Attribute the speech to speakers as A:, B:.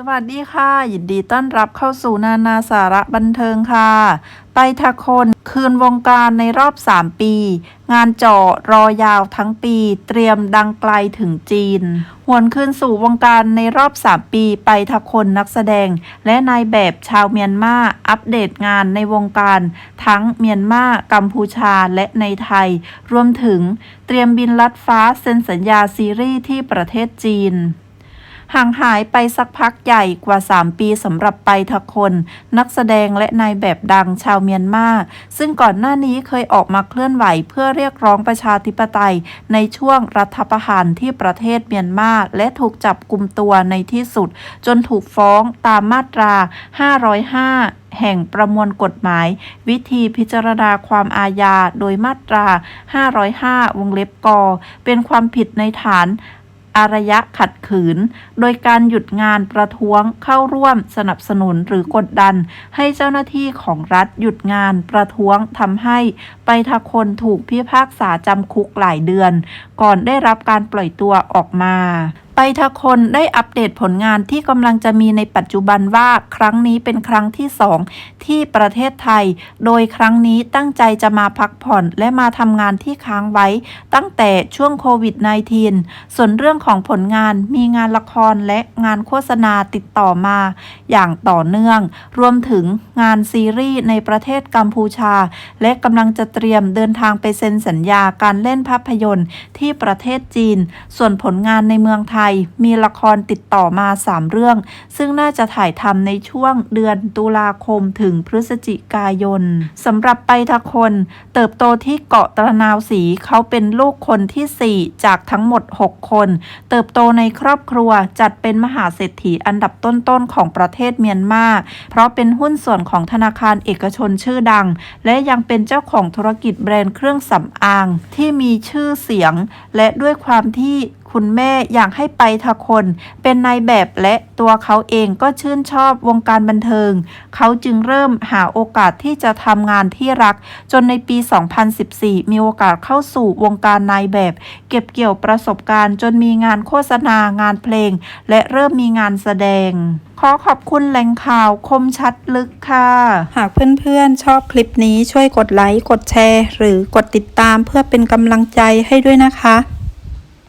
A: สวัสดีค่ะ ยินดีต้อนรับเข้าสู่นานาสาระบันเทิงค่ะไปทะคนคืนวงการในรอบ 3 ปี งานเจาะรอยาวทั้งปี เตรียมดังไกลถึงจีน หวนคืนสู่วงการในรอบ 3 ปี ไปทะคนนักแสดง และนายแบบชาวเมียนมาอัปเดตงานในวงการ ทั้งเมียนมากัมพูชาและในไทย รวมถึงเตรียมบินลัดฟ้าเซ็นสัญญาซีรีส์ที่ประเทศจีน ห่างหายไปสักพักใหญ่กว่า 3 ปีสำหรับไปทะคน นักแสดงและนายแบบดังชาวเมียนมา ซึ่งก่อนหน้านี้เคยออกมาเคลื่อนไหวเพื่อเรียกร้องประชาธิปไตย ในช่วงรัฐประหารที่ประเทศเมียนมา และถูกจับกลุ่มตัวในที่สุด จนถูกฟ้องตามมาตรา 505แห่งประมวลกฎหมาย วิธีพิจารณาความอาญาโดยมาตรา 505 วงเล็บก เป็นความผิดในฐาน อารยะขัดขืน โดยการหยุดงานประท้วงเข้าร่วมสนับสนุนหรือกดดัน ให้เจ้าหน้าที่ของรัฐหยุดงานประท้วงทำให้ไปทะคนถูกพิพากษาจำคุกหลายเดือน ก่อนได้รับการปล่อยตัวออกมา ไปทะคนได้อัปเดตผลงานที่กำลังจะมีในปัจจุบันว่าครั้งนี้เป็นครั้งที่สองที่ประเทศไทย โดยครั้งนี้ตั้งใจจะมาพักผ่อนและมาทำงานที่ค้างไว้ ตั้งแต่ช่วงโควิด -19 ส่วนเรื่องของผลงานมีงานละครและงานโฆษณาติดต่อมา อย่างต่อเนื่อง รวมถึงงานซีรีส์ในประเทศกัมพูชา และกำลังจะเตรียมเดินทางไปเซ็นสัญญาการเล่นภาพยนตร์ที่ประเทศจีน ส่วนผลงานในเมืองไทยมีละครติดต่อมา 3 เรื่อง ซึ่งน่าจะถ่ายทำในช่วงเดือนตุลาคมถึงพฤศจิกายนสำหรับไปทะคน เติบโตที่เกาะตะนาวสีเขาเป็นลูกคนทีสี่ 4 จากทั้งหมด 6 คน เติบโตในครอบครัวจัดเป็นมหาเศรษฐีอันดับต้นๆ ของประเทศเมียนมา เพราะเป็นหุ้นส่วนของธนาคารเอกชนชื่อดัง และยังเป็นเจ้าของธุรกิจแบรนด์เครื่องสำอาง ที่มีชื่อเสียง และด้วยความที่ คุณแม่อยากให้ไปทะคน เป็นนายแบบและตัวเขาเองก็ชื่นชอบวงการบันเทิง เขาจึงเริ่มหาโอกาสที่จะทำงานที่รัก จนในปี 2014 มีโอกาสเข้าสู่วงการนายแบบ เก็บเกี่ยวประสบการณ์ จนมีงานโฆษณางานเพลง และเริ่มมีงานแสดงขอขอบคุณแหล่งข่าวคมชัดลึกค่ะ หากเพื่อนๆ ชอบคลิปนี้ช่วยกดไลค์ กดแชร์ หรือกดติดตามเพื่อเป็นกำลังใจให้ด้วยนะคะ